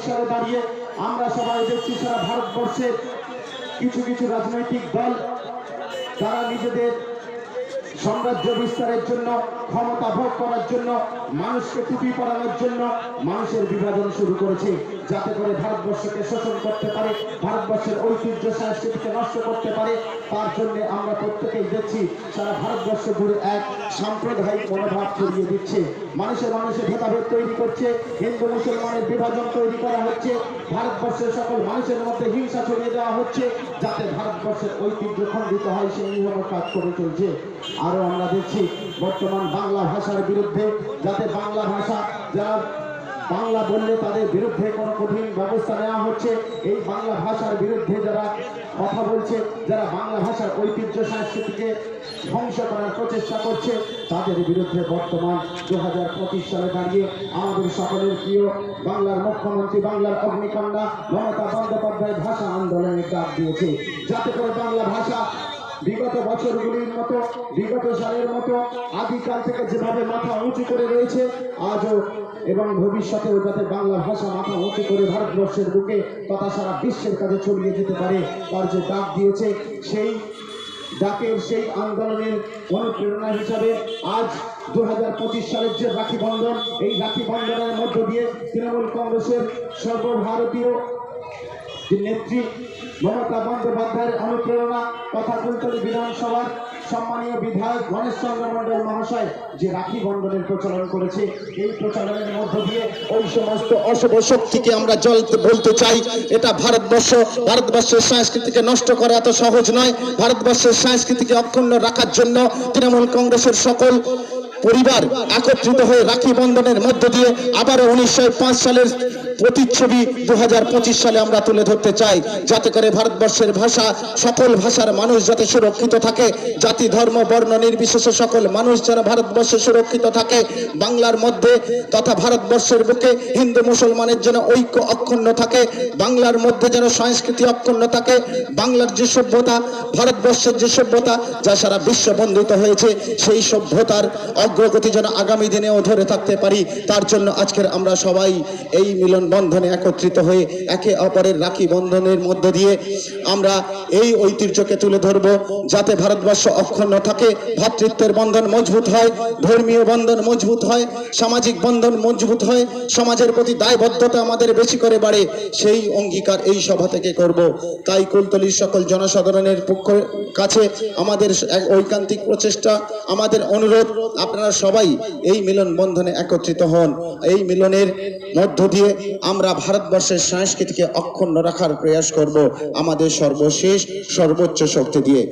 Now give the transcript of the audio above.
সালে দাঁড়িয়ে আমরা সবাই দেখছি সারা ভারতবর্ষের কিছু কিছু রাজনৈতিক দল তারা নিজেদের সাম্রাজ্য বিস্তারের জন্য, ক্ষমতা ভোগ করার জন্য, মানুষকে টুপি পরানোর জন্য মানুষের বিভাজন শুরু করেছে। যাতে করে ভারতবর্ষকে শোষণ করতে পারে, ভারতবর্ষের ঐতিহ্য সংস্কৃতিকে নষ্ট করতে পারে, তার জন্য আমরা প্রত্যেকেই দেখছি সারা ভারতবর্ষ জুড়ে এক সাম্প্রদায়িক মনোভাব ছড়িয়ে দিচ্ছে। মানুষের মানুষের ভেদাভেদ তৈরি করছে, হিন্দু মুসলমানের বিভাজন তৈরি করা হচ্ছে, ভারতবর্ষের সকল মানুষের মধ্যে হিংসা ছড়িয়ে দেওয়া হচ্ছে, যাতে ভারতবর্ষের ঐতিহ্য খণ্ডিত হয় সেই নিয়ম কাজ করে চলছে। আরও আমরা দেখছি বর্তমান বাংলা ভাষার বিরুদ্ধে, যাতে বাংলা ভাষা যারা বাংলা বললে তাদের বিরুদ্ধে কোনো কঠিন ব্যবস্থা নেওয়া হচ্ছে, এই বাংলা ভাষার বিরুদ্ধে যারা কথা বলছে, যারা বাংলা ভাষার ঐতিহ্য সংস্কৃতিকে ধ্বংস করার প্রচেষ্টা করছে, তাদের বিরুদ্ধে বর্তমান দু হাজার পঁচিশ সালে দাঁড়িয়ে আমাদের সকলের প্রিয় বাংলার মুখ্যমন্ত্রী, বাংলার অগ্নিকন্যা মমতা বন্দ্যোপাধ্যায় ভাষা আন্দোলনের ডাক দিয়েছে। যাতে করে বাংলা ভাষা বিগত বছরগুলির মতো, বিগত সালের মতো আদিকাল থেকে যেভাবে মাথা উঁচু করে রয়েছে, আজও এবং ভবিষ্যতেও যাতে বাংলা ভাষা মাথা উঁচু করে ভারতবর্ষের বুকে তথা সারা বিশ্বের কাছে ছড়িয়ে যেতে পারে, তার যে ডাক দিয়েছে, সেই ডাকের সেই আন্দোলনের অনুপ্রেরণা হিসাবে আজ দু হাজার পঁচিশ সালের যে রাখি বন্ধন, এই রাখি বন্ধনের মধ্য দিয়ে তৃণমূল কংগ্রেসের সর্বভারতীয় নেত্রী মমতা বন্দ্যোপাধ্যায়ের অনুপ্রেরণা তথা কুলতলি বিধানসভার সম্মানীয় বিধায়ক গণেশ চন্দ্র মন্ডল মহাশয় যে রাখি বন্ধনের প্রচলন করেছে, এই প্রচলনের মধ্য দিয়ে ওই সমস্ত অশুভ শক্তিকে আমরা জল বলতে চাই। এটা ভারতবর্ষ, ভারতবর্ষের সংস্কৃতিকে নষ্ট করা এত সহজ নয়। ভারতবর্ষের সংস্কৃতিকে অক্ষুণ্ণ রাখার জন্য তৃণমূল কংগ্রেসের সকল পরিবার একত্রিত হয়ে রাখি বন্ধনের মধ্য দিয়ে আবারও উনিশশো পাঁচ সালের প্রতিচ্ছবি দু হাজার পঁচিশ সালে আমরা তুলে ধরতে চাই। যাতে করে ভারতবর্ষের ভাষা, সকল ভাষার মানুষ যাতে সুরক্ষিত থাকে, জাতি, ধর্ম, বর্ণ নির্বিশেষে সকল মানুষ যেন ভারতবর্ষে সুরক্ষিত থাকে। বাংলার মধ্যে তথা ভারতবর্ষের বুকে হিন্দু মুসলমানের যেন ঐক্য অক্ষুণ্ণ থাকে, বাংলার মধ্যে যেন সংস্কৃতি অক্ষুণ্ণ থাকে, বাংলার যে সভ্যতা, ভারতবর্ষের যে সভ্যতা, যা সারা বিশ্ব বন্দিত হয়েছে, সেই সভ্যতার অগ্রগতি যেন আগামী দিনেও ধরে থাকতে পারি, তার জন্য আজকের আমরা সবাই এই মিলন বন্ধনে একত্রিত হয়ে একে অপরের রাখি বন্ধনের মধ্য দিয়ে আমরা এই ঐতিহ্যকে তুলে ধরব, যাতে ভারতবর্ষ অক্ষুণ্ণ থাকে ভ্রাতৃত্বের বন্ধন মজবুত হয়, ধর্মীয় বন্ধন মজবুত হয়, সামাজিক বন্ধন মজবুত হয়, সমাজের প্রতি দায়বদ্ধতা আমাদের বেশি করে বাড়ে, সেই অঙ্গীকার এই সভা থেকে করব। তাই কুলতলির সকল জনসাধারণের পক্ষ কাছে আমাদের ঐকান্তিক প্রচেষ্টা, আমাদের অনুরোধ আপনারা সবাই এই মিলন বন্ধনে একত্রিত হন। এই মিলনের মধ্য দিয়ে আমরা ভারতবর্ষের সংস্কৃতিকে অক্ষুণ্ণ রাখার প্রয়াস করব। আমাদের সর্বশেষ, সর্বোচ্চ শক্তি দিয়ে।